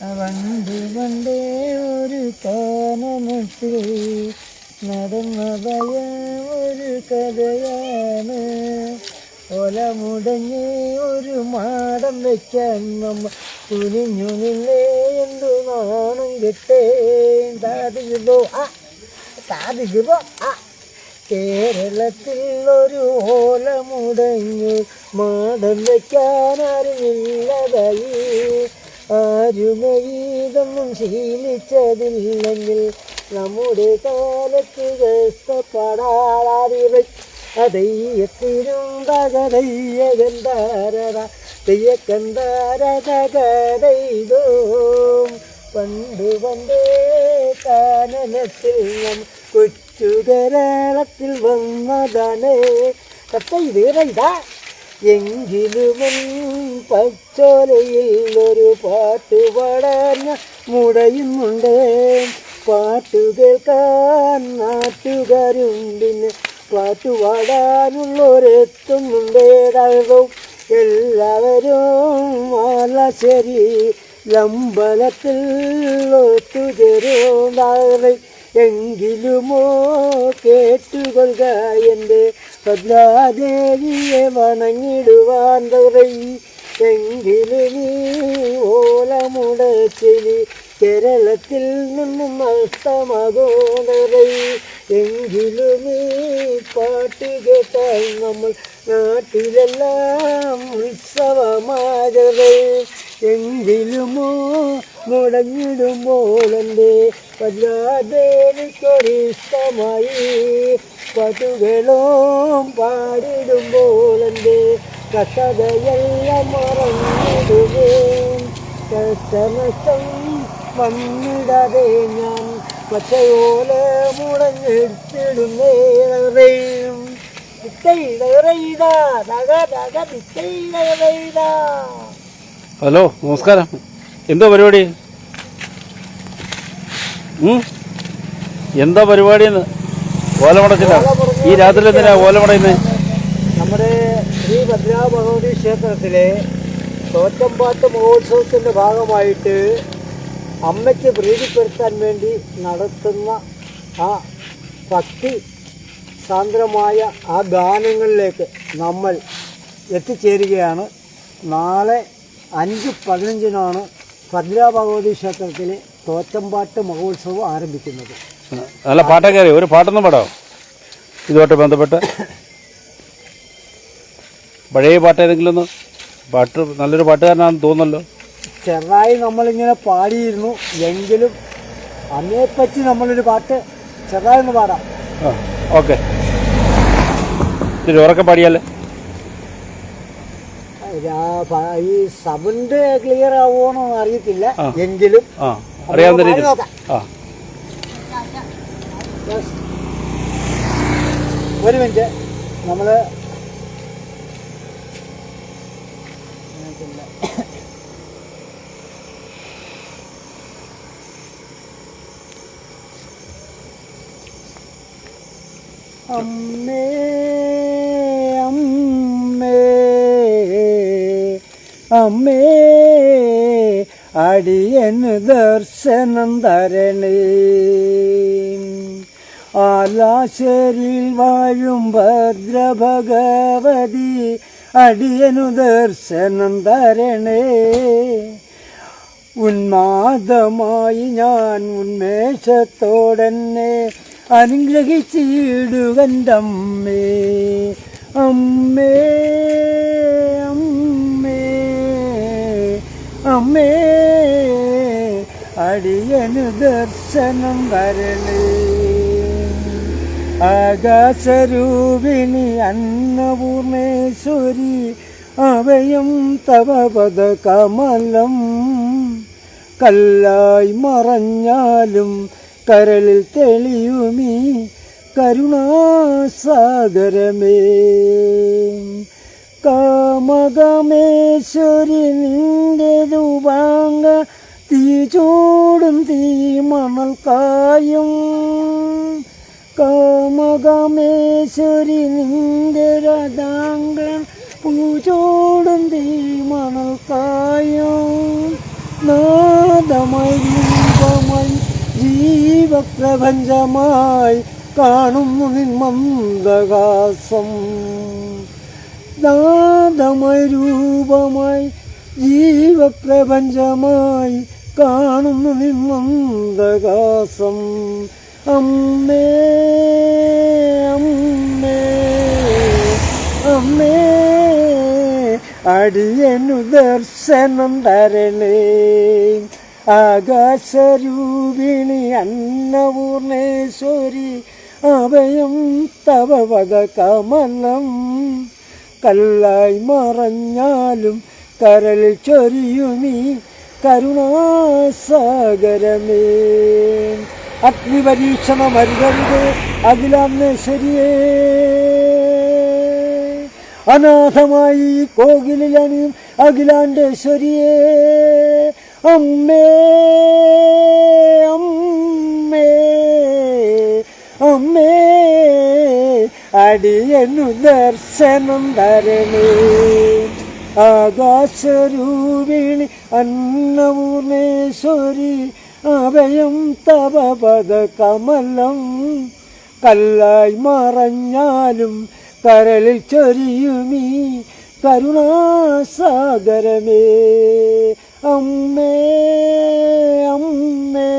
പണ്ട് വണ്ടേ ഒരു കാനനത്തിൽ നടന്നതായ ഒരു കഥയാണ്. ഒല മുടങ്ങി ഒരു മാടം വെക്കാൻ നമ്മ കുനിഞ്ഞു നിന്നേ എന്തു നാണം കിട്ടേ. താതിരുപോ ആ താതിരുപോ ആ. കേരളത്തിൽ ഒരു ഓല മുടങ്ങി മാടം വെക്കാൻ അറിയില്ലതായി ആരുമീതൊന്നും ശീലിച്ചതില്ലെങ്കിൽ നമ്മുടെ കാലത്ത് കഷ്ടപ്പെടാതിവ അതയ്യത്തിനും തകതയ്യകന്താരത തെയ്യക്കന്താരതകതൈതോ പണ്ട് പണ്ടേ കാനനത്തിൽ നാം കൊച്ചു വന്നതാണ്. കത്ത ഇതാ എങ്കിലുമൻ പച്ചോലയിൽ ഒരു പാട്ട് പാടാൻ മുടയുന്നുണ്ട്. പാട്ട് കേൾക്കാൻ നാട്ടുകാരും പിന്നെ പാട്ട് പാടാനുള്ളവരെത്തുന്നുണ്ട് താഴവും എല്ലാവരും മാലശ്ശേരി ലമ്പലത്തിൽ ഒത്തുചേരും താഴെ എങ്കിലുമോ കേട്ടുകൊള്ളുക എന്റെ ഭദ്രാദേവിയെ വണങ്ങിടുവാൻ തുറയി എങ്കിലും ഓലമുടച്ചിനി കേരളത്തിൽ നിന്നും നഷ്ടമാകുന്നതൈ എങ്കിലും നീ പാട്ട് കേട്ടാൽ നമ്മൾ നാട്ടിലെല്ലാം ഉത്സവമാകതേ എങ്കിലുമോ മുടങ്ങിടുമ്പോൾ എന്റെ വല്ലാതെ എനിക്കൊരിഷ്ടമായി പാട്ടുകളും പാടിടുമ്പോൾ എന്റെ കഥതയെല്ലാം മറന്നിടുകയും. കഷ്ടനഷ്ടം വന്നിടാതെ ഞാൻ പച്ചയോലെ മുടഞ്ഞെടുത്തിടുന്നേറേയും. ഹലോ നമസ്കാരം. എന്താ പരിപാടി? എന്താ പരിപാടിയെന്ന്? ഓലമടച്ചില്ല ഈ രാത്രി എന്തിനാ ഓലമടയുന്നത് നമ്മുടെ ശ്രീ ഭദ്രാ ക്ഷേത്രത്തിലെ തോറ്റമ്പാട്ട് മഹോത്സവത്തിന്റെ ഭാഗമായിട്ട് അമ്മയ്ക്ക് പ്രീതിപ്പെടുത്താൻ വേണ്ടി നടത്തുന്ന ആ ഭക്തി സാന്ദ്രമായ ആ ഗാനങ്ങളിലേക്ക് നമ്മൾ എത്തിച്ചേരുകയാണ്. നാളെ അഞ്ച് പതിനഞ്ചിനാണ് ഭദ്രാ ഭഗവതി ക്ഷേത്രത്തിലെ തോറ്റമ്പാട്ട് മഹോത്സവം ആരംഭിക്കുന്നത്. നല്ല പാട്ടൊക്കെ അറിയാം ഒരു പാട്ടൊന്നും പാടാം ഇതുമായിട്ട് ബന്ധപ്പെട്ട്. പഴയ പാട്ട് ഏതെങ്കിലും ഒന്ന്? പാട്ട് നല്ലൊരു പാട്ടുകാരനാണെന്ന് തോന്നുന്നല്ലോ. ചെറുതായി നമ്മളിങ്ങനെ പാടിയിരുന്നു. എങ്കിലും അമ്മയെപ്പറ്റി നമ്മളൊരു പാട്ട് ചെറുതായി ഒന്ന് പാടാം. ആ ഓക്കെ. ഉറക്കെ പാടിയാലേ. ഈ സൗണ്ട് ക്ലിയർ ആവുമോന്നോ അറിയത്തില്ല. എങ്കിലും അറിയാവുന്ന രീതി. ആ. ഒരു മിനിറ്റ്. നമ്മൾ അമ്മേ അമ്മേ അടിയന് ദർശനം തരണേ. ആലാശരിൽ വാഴും ഭദ്രഭഗവതി അടിയനു ദർശനം തരണേ. ഉന്മാദമായി ഞാൻ ഉന്മേഷത്തോടെന്നെ അനുഗ്രഹിച്ചിടുകന്റെ അമ്മേ അമ്മേ അമ്മേ അമ്മേ അടിയനു ദർശനം വരണേ ആകാശരൂപിണി അന്നപൂർണേശ്വരി അവയും തവ പദ കമലം കല്ലായി മറഞ്ഞാലും കരളിൽ തെളിയുമീ കരുണാസാഗരമേ. കാമകമേശ്വരി നിന്റെ രൂപാംഗ തീ ചൂടും തീ മണൽ കായും. കാമകമേശ്വരി നിന്റെ രഥാംഗൻ പൂജോടും തീ കായോ രൂപമായി ജീവപ്രപഞ്ചമായി കാണുന്നു നിൻ മന്ദഹാസം നാദമായി രൂപമായി ജീവപ്രപഞ്ചമായി കാണുന്നു നിൻ അമ്മേ അടിയനു ദർശനം തരണേ ആകാശരൂപിണി അന്നപൂർണേശ്വരി അഭയം തവ വക കമലം. കല്ലായി മറഞ്ഞാലും കരൽ ചൊരിയുമീ കരുണാസാഗരമേ. അഗ്നിപരീക്ഷണം അരുതരുത് അഖിലാന്നേശ്വരിയേ അനാഥമായി കോകിലണിയും അഖിലാണ്ടേശ്വരിയേ. അമ്മേ അമ്മേ അമ്മേ. അടിയനു ദർശനം തരണേ ആകാശരൂപിണി അന്നപൂർണേശ്വരി അഭയം തവപദ കമലം കല്ലായി മറഞ്ഞാലും കരളിൽ ചൊരിയുമീ കരുണാസാഗരമേ. അമ്മേ അമ്മേ.